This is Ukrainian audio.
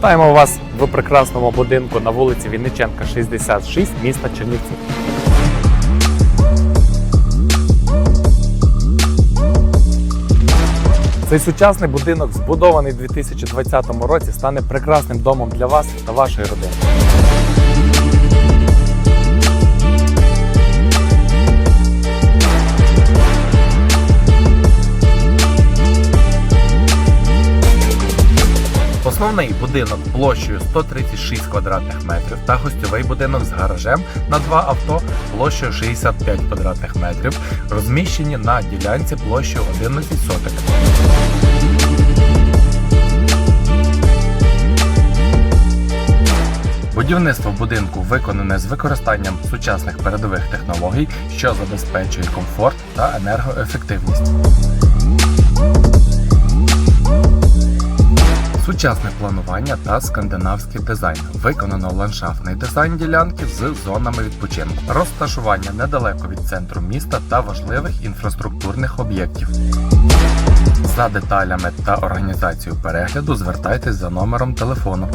Вітаємо вас в прекрасному будинку на вулиці Вінниченка, 66, міста Чернівці. Цей сучасний будинок, збудований у 2020 році, стане прекрасним домом для вас та вашої родини. Основний будинок площею 136 квадратних метрів та гостьовий будинок з гаражем на два авто площею 65 квадратних метрів, розміщені на ділянці площею 11 соток. Будівництво будинку виконане з використанням сучасних передових технологій, що забезпечує комфорт та енергоефективність. Сучасне планування та скандинавський дизайн. Виконано ландшафтний дизайн ділянки з зонами відпочинку, розташування недалеко від центру міста та важливих інфраструктурних об'єктів. За деталями та організацією перегляду звертайтесь за номером телефону.